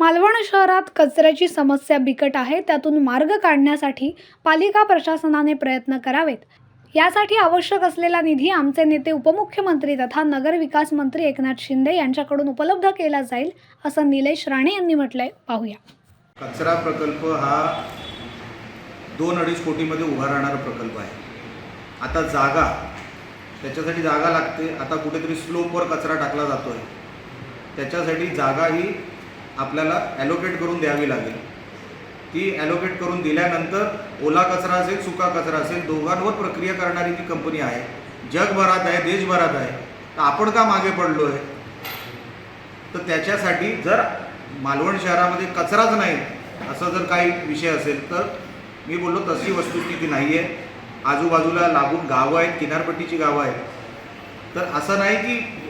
मालवण शहरात कचऱ्याची समस्या बिकट आहे त्यातून मार्ग काढण्यासाठी पालिका प्रशासनाने प्रयत्न करावेत. यासाठी आवश्यक असलेला निधी आमचे नेते उपमुख्यमंत्री तथा नगरविकास मंत्री एकनाथ शिंदे यांच्याकडून उपलब्ध केला जाईल असं निलेश राणे यांनी म्हटलंय. पाहूया. कचरा प्रकल्प हा दोन अडीच कोटीमध्ये उभा राहणारा प्रकल्प आहे. आता जागा त्याच्यासाठी जागा लागते. आता कुठेतरी स्लोपवर कचरा टाकला जातो आहे त्याच्यासाठी जागा ही आपल्याला ॲलोकेट करून द्यावी लागेल. ती ॲलोकेट करून दिल्यानंतर ओला कचरा असेल सुका कचरा असेल दोघांवर प्रक्रिया करणारी ती कंपनी आहे. जगभरात आहे देशभरात आहे. तर आपण का मागे पडलो आहे तर त्याच्यासाठी जर मालवण शहरामध्ये कचराच नाही असं जर काही विषय असेल तर मी बोललो तशी वस्तुस्थिती नाही आहे आजूबाजूला लागून गावं आहेत किनारपट्टीची गावं आहेत. तर असं नाही की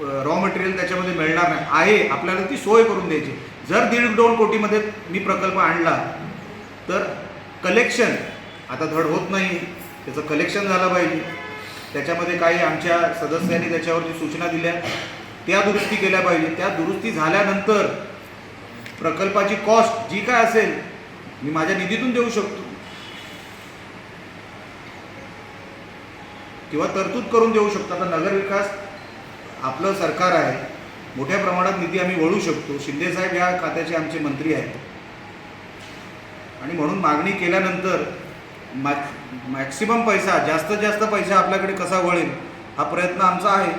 रॉ मटेरियल त्याच्यामध्ये मिळणार नाही. आहे आपल्याला ती सोय करून द्यायची. जर दीड दोन कोटीमध्ये मी प्रकल्प आणला तर कलेक्शन आता धड होत नाही. त्याचं कलेक्शन झालं पाहिजे. त्याच्यामध्ये काही आमच्या सदस्यांनी त्याच्यावरती सूचना दिल्या. त्या दुरुस्ती केल्या पाहिजे. त्या दुरुस्ती झाल्यानंतर प्रकल्पाची कॉस्ट जी काय असेल मी माझ्या निधीतून देऊ शकतो. किंवा तरतूद करून देऊ शकतो. आता नगरविकास आपलं सरकार आहे मोठ्या प्रमाणात निधी आम्ही वळू शकतो. शिंदेसाहेब या खात्याचे आमचे मंत्री आहेत. आणि म्हणून मागणी केल्यानंतर मॅक् मॅक्सिमम पैसा जास्तीत जास्त पैसा आपल्याकडे कसा वळेल हा प्रयत्न आमचा आहे.